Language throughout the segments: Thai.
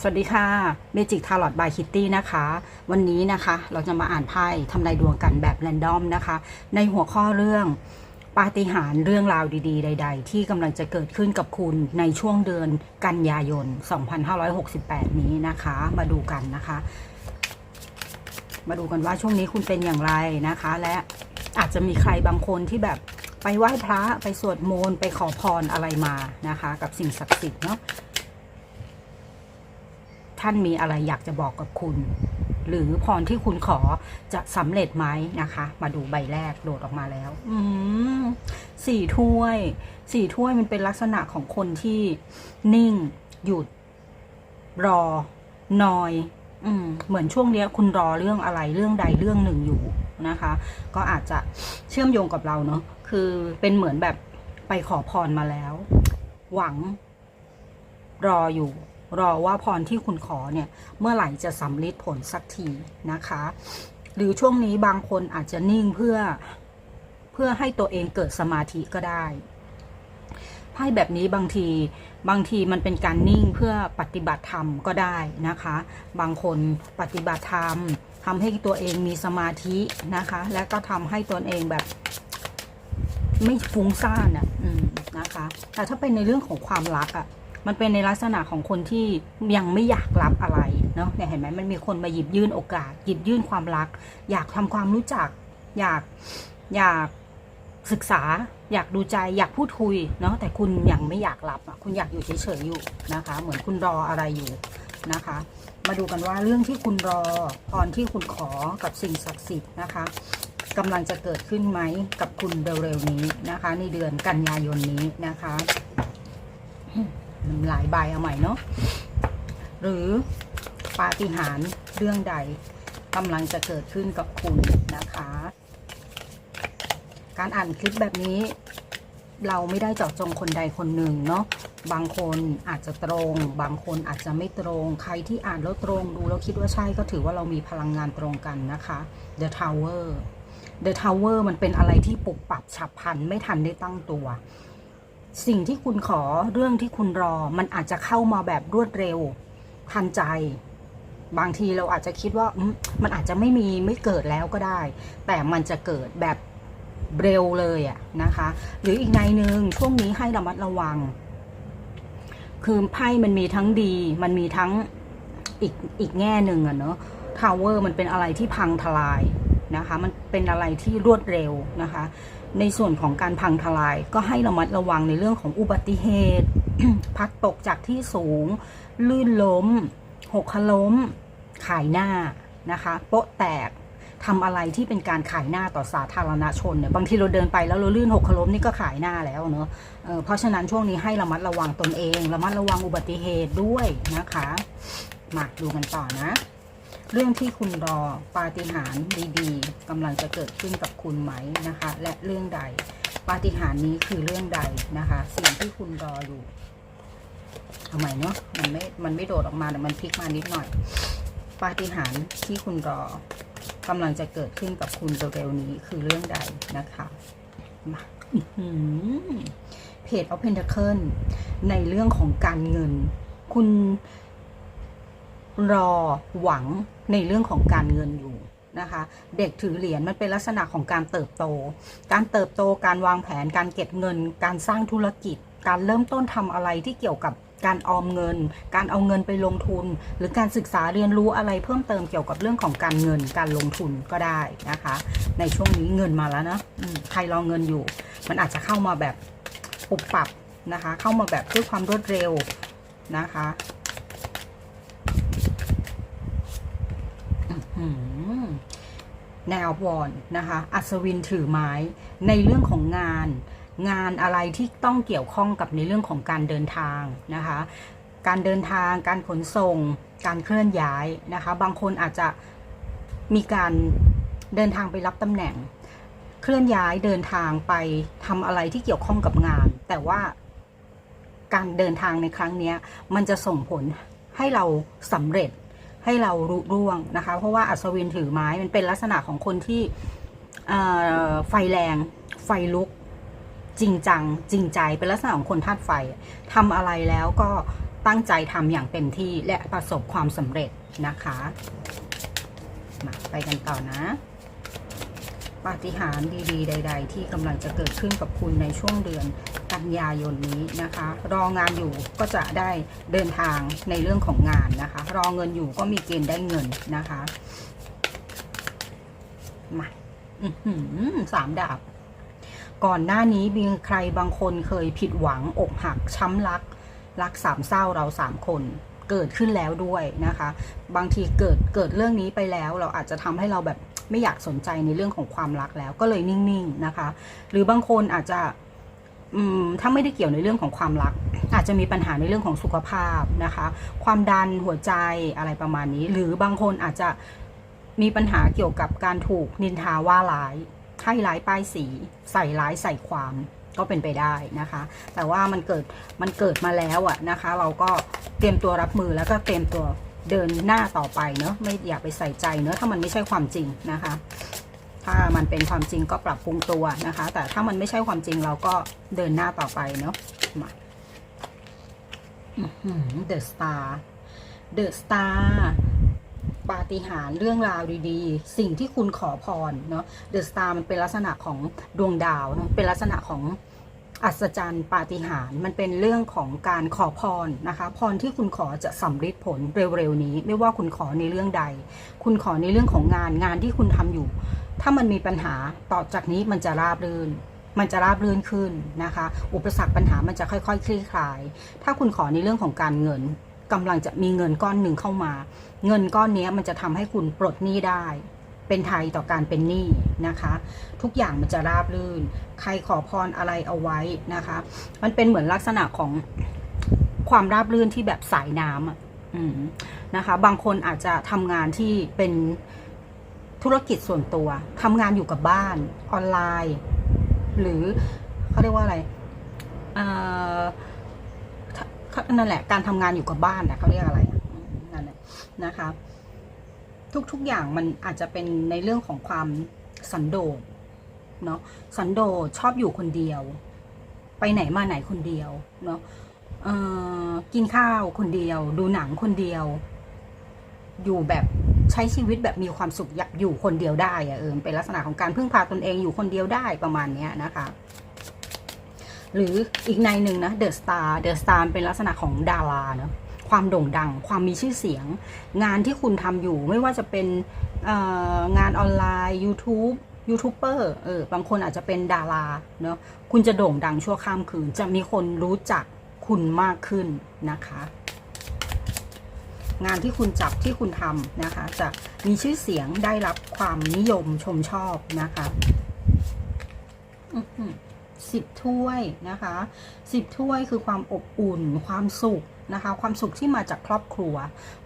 สวัสดีค่ะเมจิกทาร์ลอตบายคิตตี้นะคะ วันนี้นะคะ เราจะมาอ่านไพ่ทำนายดวงกันแบบแรนดอมนะคะ ในหัวข้อเรื่องปาฏิหาริย์เรื่องราวดีๆ ใด ๆ ที่กำลังจะเกิดขึ้นกับคุณในช่วงเดือนกันยายน 2568 นี้นะคะ มาดูกันนะคะ มาดูกันว่าช่วงนี้คุณเป็นอย่างไรนะคะ และอาจจะมีใครบางคนที่แบบไปไหว้พระไปสวดมนต์ไปขอพรอะไรมานะคะ กับสิ่งศักดิ์สิทธิ์เนาะ ท่านมีอะไรอยากจะบอกกับคุณ หรือพรที่คุณขอจะสำเร็จไหมนะคะ มาดูใบแรกโดดออกมาแล้ว อืมสี่ถ้วย สี่ถ้วยมันเป็นลักษณะของคนที่นิ่ง หยุด รอนอยอืมเหมือนช่วงเนี้ยคุณรอเรื่องอะไรเรื่องใดเรื่องหนึ่งอยู่นะคะ ก็อาจจะเชื่อมโยงกับเราเนาะคือเป็นเหมือนแบบไปขอพรมาแล้ว หวัง รออยู่ รอว่าพรที่คุณขอเนี่ยเมื่อไหร่จะสำลิดผลสักทีนะคะ หรือช่วงนี้บางคนอาจจะนิ่งเพื่อเพื่อให้ตัวเองเกิดสมาธิก็ได้ไพ่แบบนี้บางทีบางทีมันเป็นการนิ่งเพื่อปฏิบัติธรรมก็ได้นะคะ บางคนปฏิบัติธรรมทำให้ตัวเองมีสมาธินะคะ และก็ทำให้ตัวเองแบบ ไม่ฟุ้งซ่านอะนะคะ แต่ถ้าเป็นในเรื่องของความรักอะ มันเป็นในลักษณะของคนที่ยังไม่อยากรับอะไรเนาะเนี่ยเห็นไหมมันมีคนมาหยิบยื่นโอกาส หยิบยื่นความรัก อยากทำความรู้จัก อยากอยากศึกษา อยากดูใจอยากพูดคุยเนาะแต่คุณยังไม่อยากรับอะคุณอยากอยู่เฉยๆอยู่นะคะ เหมือนคุณรออะไรอยู่นะคะ มาดูกันว่าเรื่องที่คุณรอพรที่คุณขอกับสิ่งศักดิ์สิทธิ์นะคะกำลังจะเกิดขึ้นไหมกับคุณเร็วๆนี้นะคะ ในเดือนกันยายนนี้นะคะ หลายใบเอาใหม่เนาะหรือปาฏิหาริย์เรื่องใดกำลังจะเกิดขึ้นกับคุณนะคะ การอ่านคลิปแบบนี้ เราไม่ได้เจาะจงคนใดคนหนึ่งเนาะบางคนอาจจะตรง บางคนอาจจะไม่ตรง ใครที่อ่านแล้วตรงดูแล้วคิดว่าใช่ก็ถือว่าเรามีพลังงานตรงกันนะคะ The Tower The Tower มันเป็นอะไรที่ปรับปรับฉับพลันไม่ทันได้ตั้งตัว สิ่งที่คุณขอเรื่องที่คุณรอ มันอาจจะเข้ามาแบบรวดเร็ว ทันใจ บางทีเราอาจจะคิดว่ามมันอาจจะไม่มีไม่เกิดแล้วก็ได้ แต่มันจะเกิดแบบเร็วเลยอะนะคะ หรืออีกในหนึ่งช่วงนี้ให้ระมัดระวัง คือไพ่มันมีทั้งดี มันมีทั้งอีกอีกแง่หนึ่งอะเนาะทาวเวอร์มันเป็นอะไรที่พังทลาย นะคะ มันเป็นอะไรที่รวดเร็วนะคะ ในส่วนของการพังทลายก็ให้ระมัดระวังในเรื่องของอุบัติเหตุ พัดตกจากที่สูง ลื่นล้ม หกล้ม ขายหน้านะคะโป๊ะแตกทำอะไรที่เป็นการขายหน้าต่อสาธารณชนเนี่ยบางทีเราเดินไปแล้วเราลื่นหกล้มนี่ก็ขายหน้าแล้วเนอะเเพราะฉะนั้นช่วงนี้ให้ระมัดระวังตนเอง ระมัดระวังอุบัติเหตุด้วยนะคะมาดูกันต่อนะ เรื่องที่คุณรอปาฏิหาริย์ดีๆกำลังจะเกิดขึ้นกับคุณไหมนะคะ และเรื่องใดปาฏิหาริย์นี้คือเรื่องใดนะคะ สิ่งที่คุณรออยู่เอาใหม่เนาะมันไม่มันไม่โดดออกมาแต่มันพลิกมานิดหน่อย ปาฏิหาริย์ที่คุณรอกำลังจะเกิดขึ้นกับคุณเร็วๆนี้คือเรื่องใดนะคะมาเพจออฟเพนทเคิลในเรื่องของการเงิน คุณ รอหวังในเรื่องของการเงินอยู่นะคะเด็กถือเหรียญมันเป็นลักษณะของการเติบโต การเติบโตการวางแผนการเก็บเงิน การสร้างธุรกิจ การเริ่มต้นทำอะไรที่เกี่ยวกับการออมเงิน การเอาเงินไปลงทุน หรือการศึกษาเรียนรู้อะไรเพิ่มเติมเกี่ยวกับเรื่องของการเงินการลงทุนก็ได้นะคะ ในช่วงนี้เงินมาแล้วนะอืมใครรอเงินอยู่ มันอาจจะเข้ามาแบบปุบปับนะคะ เข้ามาแบบด้วยความรวดเร็วนะคะ อืม แนววอนนะคะ อัศวินถือไม้ในเรื่องของงาน งานอะไรที่ต้องเกี่ยวข้องกับในเรื่องของการเดินทางนะคะ การเดินทาง การขนส่ง การเคลื่อนย้ายนะคะ บางคนอาจจะมีการเดินทางไปรับตำแหน่ง เคลื่อนย้ายเดินทางไปทำอะไรที่เกี่ยวข้องกับงาน แต่ว่าการเดินทางในครั้งนี้มันจะส่งผลให้เราสำเร็จ ให้เรารุร่วงนะคะ เพราะว่าอัศวินถือไม้มันเป็นลักษณะของคนที่ไฟแรง ไฟลุก จริงจัง จริงใจเป็นลักษณะของคนธาตุไฟทำอะไรแล้วก็ตั้งใจทำอย่างเต็มที่และประสบความสำเร็จนะคะมาไปกันต่อนะปาฏิหาริย์ดีๆ ใด ๆ ที่กำลังจะเกิดขึ้นกับคุณในช่วงเดือน กันยายนนี้นะคะ รองานอยู่ก็จะได้เดินทางในเรื่องของงานนะคะ รอเงินอยู่ก็มีเกณฑ์ได้เงินนะคะมาสามดาบ ก่อนหน้านี้มีใครบางคนเคยผิดหวังอกหักช้ำรัก รักสามเศร้าเราสามคนเกิดขึ้นแล้วด้วยนะคะ บางทีเกิดเกิดเรื่องนี้ไปแล้ว เราอาจจะทำให้เราแบบไม่อยากสนใจในเรื่องของความรักแล้ว ก็เลยนิ่งๆนะคะ หรือบางคนอาจจะ ถ้าไม่ได้เกี่ยวในเรื่องของความรัก อาจจะมีปัญหาในเรื่องของสุขภาพนะคะ ความดันหัวใจอะไรประมาณนี้ หรือบางคนอาจจะมีปัญหาเกี่ยวกับการถูกนินทาว่าร้ายให้ร้ายป้ายสี ใส่ร้ายใส่ความก็เป็นไปได้นะคะ แต่ว่ามันเกิดมันเกิดมาแล้วอะนะคะ เราก็เตรียมตัวรับมือแล้วก็เตรียมตัวเดินหน้าต่อไปเนอะไม่อย่าไปใส่ใจเนอะถ้ามันไม่ใช่ความจริงนะคะ ถ้ามันเป็นความจริงก็ปรับปรุงตัวนะคะ แต่ถ้ามันไม่ใช่ความจริงเราก็เดินหน้าต่อไปเนาะมาเดอะสตาร์เดอะสตาร์ปาฏิหาริย์เรื่องราวดีๆ สิ่งที่คุณขอพรเนาะเดอะสตาร์มันเป็นลักษณะของดวงดาวเนาะเป็นลักษณะของอัศจรรย์ปาฏิหาริย์มันเป็นเรื่องของการขอพรนะคะ พรที่คุณขอจะสำเร็จผลเร็วๆนี้ ไม่ว่าคุณขอในเรื่องใด คุณขอในเรื่องของงานงานที่คุณทำอยู่ ถ้ามันมีปัญหาต่อจากนี้มันจะราบรื่น มันจะราบรื่นขึ้นนะคะ อุปสรรคปัญหามันจะค่อยๆ คลี่คลาย ถ้าคุณขอในเรื่องของการเงินกำลังจะมีเงินก้อนหนึ่งเข้ามา เงินก้อนนี้มันจะทำให้คุณปลดหนี้ได้ เป็นไทยต่อการเป็นหนี้นะคะ ทุกอย่างมันจะราบรื่น ใครขอพรอะไรเอาไว้นะคะ มันเป็นเหมือนลักษณะของความราบรื่นที่แบบสายน้ำอะนะคะ บางคนอาจจะทำงานที่เป็น ธุรกิจส่วนตัวทำงานอยู่กับบ้านออนไลน์ หรือเขาเรียกว่าอะไรอ่อถ้านั่นแหละ การทำงานอยู่กับบ้านนะเขาเรียกอะไรนั่นแหละนะคะ ทุกๆอย่างมันอาจจะเป็นในเรื่องของความสันโดษเนาะสันโดษชอบอยู่คนเดียว ไปไหนมาไหนคนเดียวเนาะกินข้าวคนเดียว ดูหนังคนเดียว อยู่แบบ ใช้ชีวิตแบบมีความสุขอยากอยู่คนเดียวได้อะเออเป็นลักษณะของการพึ่งพาตนเองอยู่คนเดียวได้ประมาณนี้นะคะ หรืออีกในหนึ่งนะเดอะสตาร์เดอะสตาร์เป็นลักษณะของดาราเนาะความโด่งดัง ความมีชื่อเสียง งานที่คุณทำอยู่ไม่ว่าจะเป็นงานออนไลน์ YouTube ยูทูบเบอร์เออบางคนอาจจะเป็นดาราเนาะคุณจะโด่งดังชั่วข้ามคืน จะมีคนรู้จักคุณมากขึ้นนะคะ งานที่คุณจับที่คุณทำนะคะ จะมีชื่อเสียงได้รับความนิยมชมชอบนะคะสิบถ้วยนะคะสิบถ้วยคือความอบอุ่น ความสุขนะคะ ความสุขที่มาจากครอบครัว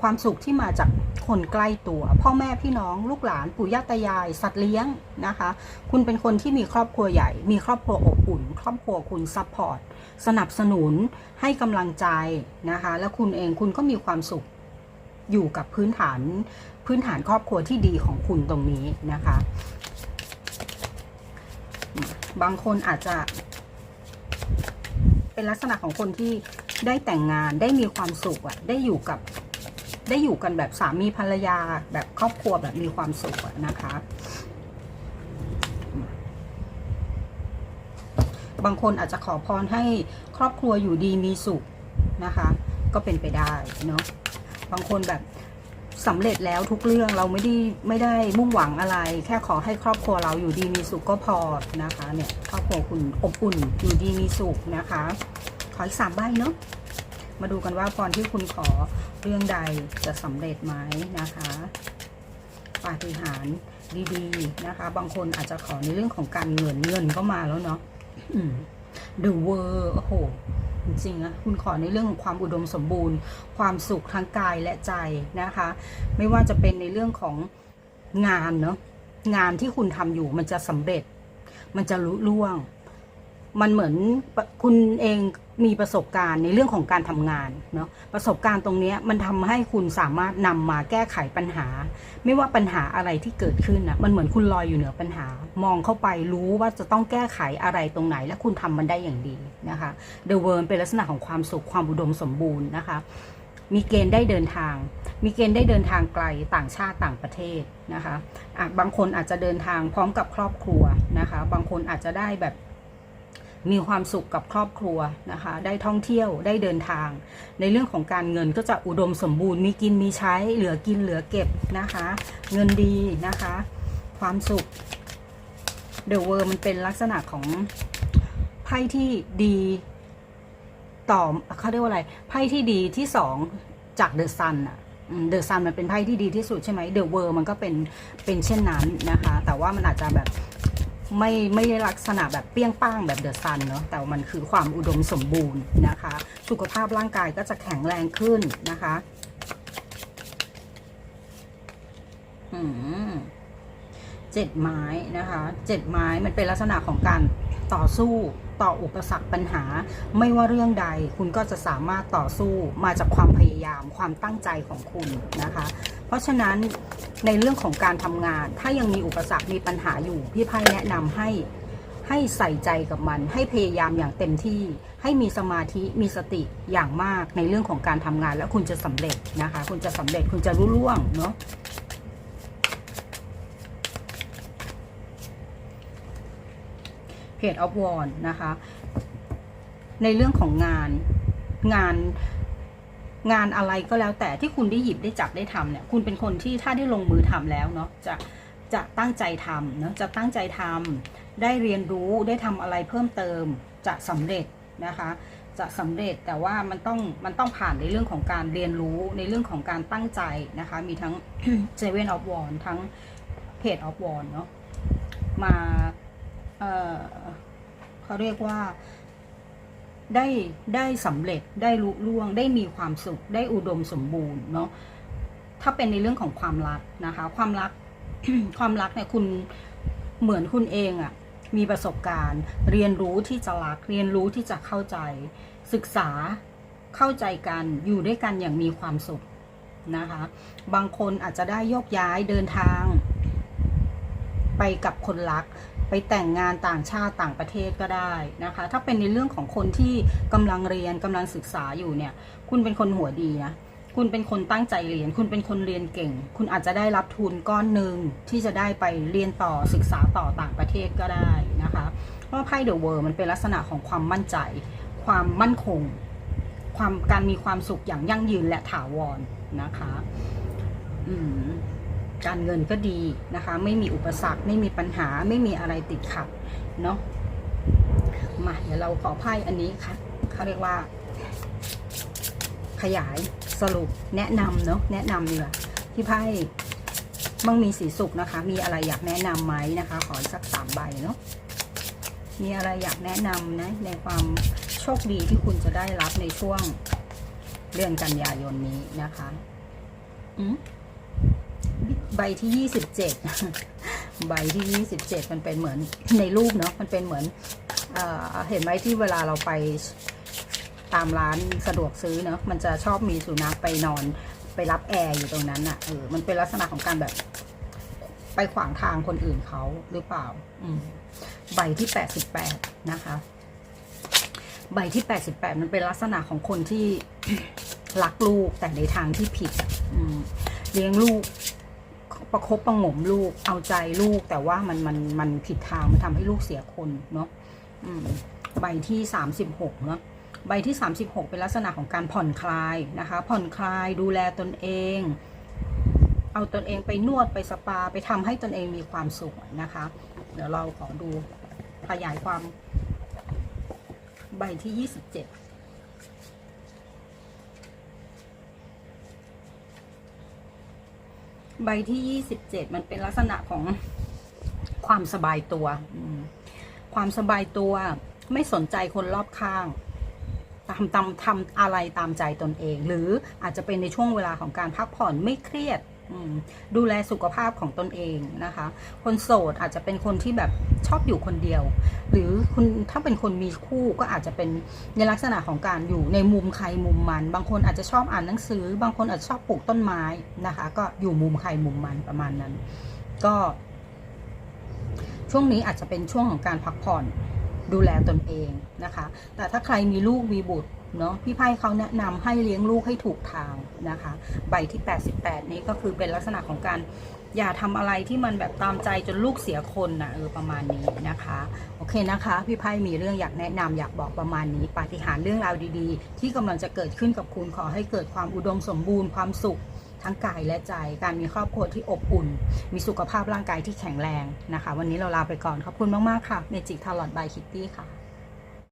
ความสุขที่มาจากคนใกล้ตัว พ่อแม่พี่น้องลูกหลานปู่ย่าตายาย สัตว์เลี้ยงนะคะ คุณเป็นคนที่มีครอบครัวใหญ่ มีครอบครัวอบอุ่น ครอบครัวคุณซัพพอร์ตสนับสนุนให้กำลังใจนะคะ แล้วคุณเองคุณก็มีความสุข อยู่กับพื้นฐานพื้นฐานครอบครัวที่ดีของคุณตรงนี้นะคะ บางคนอาจจะ เป็นลักษณะของคนที่ได้แต่งงานได้มีความสุขอะได้อยู่กับได้อยู่กันแบบสามีภรรยาแบบครอบครัวแบบมีความสุขะนะคะ บางคนอาจจะขอพรให้ครอบครัวอยู่ดีมีสุขนะคะ ก็เป็นไปได้เนาะ บางคนแบบสำเร็จแล้วทุกเรื่องเราไม่ได้ไม่ได้มุ่งหวังอะไร แค่ขอให้ครอบครัวเราอยู่ดีมีสุขก็พอนะคะเนี่ยครอบครัวคุณอบอุ่นอยู่ดีมีสุขนะคะ ขออีกสามใบเนาะมาดูกันว่าพรที่คุณขอเรื่องใดจะสำเร็จไหมนะคะปาฏิหาริย์ดีๆนะคะ บางคนอาจจะขอในเรื่องของการเงินเงินก็มาแล้วเนาะ The World โอ้โห จริงๆนะคุณขอในเรื่องของความอุดมสมบูรณ์ ความสุขทั้งกายและใจนะคะ ไม่ว่าจะเป็นในเรื่องของงานเนาะงานที่คุณทำอยู่มันจะสำเร็จ มันจะลุล่วง มันเหมือนคุณเองมีประสบการณ์ในเรื่องของการทำงานเนาะประสบการณ์ตรงนี้มันทำให้คุณสามารถนำมาแก้ไขปัญหา ไม่ว่าปัญหาอะไรที่เกิดขึ้นนะมันเหมือนคุณลอยอยู่เหนือปัญหา มองเข้าไปรู้ว่าจะต้องแก้ไขอะไรตรงไหน และคุณทำมันได้อย่างดีนะคะ The World เป็นลักษณะของความสุขความอุดมสมบูรณ์นะคะมีเกณฑ์ได้เดินทาง มีเกณฑ์ได้เดินทางไกลต่างชาติต่างประเทศนะคะะบางคนอาจจะเดินทางพร้อมกับครอบครัวนะคะ บางคนอาจจะได้แบบ มีความสุขกับครอบครัวนะคะ ได้ท่องเที่ยวได้เดินทาง ในเรื่องของการเงินก็จะอุดมสมบูรณ์มีกินมีใช้เหลือกินเหลือเก็บนะคะ เงินดีนะคะ ความสุข The World มันเป็นลักษณะของไพ่ที่ดีต่อเขาเรียกว่าอะไรไพ่ที่ดีที่สองจากเดอะซันอะเดอะซันมันเป็นไพ่ที่ดีที่สุดใช่ไหมเดอะเวิร์มันก็เป็นเป็นเช่นนั้นนะคะ แต่ว่ามันอาจจะแบบ ไม่ไม่ได้ลักษณะแบบเปี้ยงป้างแบบเดอะซันเนาะแต่มันคือความอุดมสมบูรณ์นะคะ สุขภาพร่างกายก็จะแข็งแรงขึ้นนะคะอืมเจ็ดไม้นะคะเจ็ดไม้มันเป็นลักษณะของการต่อสู้ต่ออุปสรรคปัญหา ไม่ว่าเรื่องใดคุณก็จะสามารถต่อสู้มาจากความพยายามความตั้งใจของคุณนะคะ เพราะฉะนั้นในเรื่องของการทำงาน ถ้ายังมีอุปสรรคมีปัญหาอยู่ พี่ไพ่แนะนำให้ให้ใส่ใจกับมัน ให้พยายามอย่างเต็มที่ ให้มีสมาธิมีสติอย่างมากในเรื่องของการทำงาน แล้วคุณจะสำเร็จนะคะ คุณจะสำเร็จคุณจะรุ่ล่วงเนาะเพจออฟวอนนะคะ ในเรื่องของงานงาน งานอะไรก็แล้วแต่ที่คุณได้หยิบได้จับได้ทำเนี่ยคุณเป็นคนที่ถ้าได้ลงมือทำแล้วเนาะจะจะตั้งใจทำเนาะจะตั้งใจทำได้เรียนรู้ได้ทำอะไรเพิ่มเติมจะสำเร็จนะคะจะสำเร็จแต่ว่ามันต้องมันต้องผ่านในเรื่องของการเรียนรู้ในเรื่องของการตั้งใจนะคะมีทั้ง Seven of w a n d ทั้ง Page of w a n d เนาะมาเอ่อเขาเรียกว่า ได้ได้สำเร็จได้ลุล่วง ได้มีความสุข ได้อุดมสมบูรณ์เนาะถ้าเป็นในเรื่องของความรักนะคะ ความรักความรักเนี่ยคุณเหมือนคุณเองอะมีประสบการณ์ เรียนรู้ที่จะรัก เรียนรู้ที่จะเข้าใจ ศึกษาเข้าใจกันอยู่ด้วยกันอย่างมีความสุขนะคะ บางคนอาจจะได้โยกย้ายเดินทาง ไปกับคนรัก ไปแต่งงานต่างชาติต่างประเทศก็ได้นะคะ ถ้าเป็นในเรื่องของคนที่กำลังเรียนกำลังศึกษาอยู่เนี่ย คุณเป็นคนหัวดีนะคุณเป็นคนตั้งใจเรียน คุณเป็นคนเรียนเก่ง คุณอาจจะได้รับทุนก้อนหนึ่งที่จะได้ไปเรียนต่อศึกษาต่อต่างประเทศก็ได้นะคะ เพราะไพ่เดอะเวิร์มันเป็นลักษณะของความมั่นใจ ความมั่นคง ความการมีความสุขอย่างยั่งยืนและถาวรนะคะ อืม การเงินก็ดีนะคะ ไม่มีอุปสรรคไม่มีปัญหาไม่มีอะไรติดขัดเนาะมาเดี๋ยวเราขอไพ่อันนี้ค่ะเขาเรียกว่า ขยายสรุปแนะนำเนาะแนะนำดีกว่าที่ไพ่มั่งมีสีสุขนะคะ มีอะไรอยากแนะนำไหมนะคะ ขอสักสามใบเนาะมีอะไรอยากแนะนำนะในความโชคดีที่คุณจะได้รับในช่วงเดือนกันยายนนี้นะคะ อืม ใบที่ยี่สิบเจ็ดใบที่ยี่สิบเจ็ดมันเป็นเหมือนในรูปเนาะมันเป็นเหมือนเอเห็นไหมที่เวลาเราไปตามร้านสะดวกซื้อเนาะมันจะชอบมีสุนัขไปนอนไปรับแอร์อยู่ตรงนั้นอะ่ะเออมันเป็นลักษณะของการแบบ ไปขวางทางคนอื่นเขาหรือเปล่า อืมใบที่แปดสิบแปดนะคะ ใบที่แปดสิบแปดมันเป็นลักษณะของคนที่รักลูกแต่ในทางที่ผิดเลี้ยงลูก ประครบประงมลูกเอาใจลูก แต่ว่ามันมันมันผิดทางมันทำให้ลูกเสียคนเนาะใบที่สามสิบหกเนาะใบที่ 36 เป็นลักษณะของการผ่อนคลายนะคะ ผ่อนคลายดูแลตนเอง เอาตนเองไปนวดไปสปาไปทำให้ตนเองมีความสุขนะคะ เดี๋ยวเราขอดูขยายความใบที่ 27 ใบที่ยี่สิบเจ็ดมันเป็นลักษณะของความสบายตัวอืมความสบายตัวไม่สนใจคนรอบข้างทำตามทำอะไรตามใจตนเอง หรืออาจจะเป็นในช่วงเวลาของการพักผ่อนไม่เครียดอืม ดูแลสุขภาพของตนเองนะคะ คนโสดอาจจะเป็นคนที่แบบชอบอยู่คนเดียว หรือคุณถ้าเป็นคนมีคู่ก็อาจจะเป็นในลักษณะของการอยู่ในมุมใครมุมมัน บางคนอาจจะชอบอ่านหนังสือ บางคนอาจจะชอบปลูกต้นไม้นะคะ ก็อยู่มุมใครมุมมันประมาณนั้น ก็ ช่วงนี้อาจจะเป็นช่วงของการพักผ่อนดูแลตนเองนะคะ แต่ถ้าใครมีลูกมีบุตร เนาะพี่ไพ่เขาแนะนำให้เลี้ยงลูกให้ถูกทางนะคะ ใบที่ 88 นี้ก็คือเป็นลักษณะของการอย่าทำอะไรที่มันแบบตามใจจนลูกเสียคนนะเออประมาณนี้นะคะ โอเคนะคะ พี่ไพ่มีเรื่องอยากแนะนำอยากบอกประมาณนี้ ปาฏิหาริย์เรื่องราวดีๆ ที่กำลังจะเกิดขึ้นกับคุณขอให้เกิดความอุดมสมบูรณ์ความสุขทั้งกายและใจ การมีครอบครัวที่อบอุ่น มีสุขภาพร่างกายที่แข็งแรงนะคะ วันนี้เราลาไปก่อนขอบคุณมากๆค่ะเมจิกทาร์ลอตบายคิตตี้ค่ะ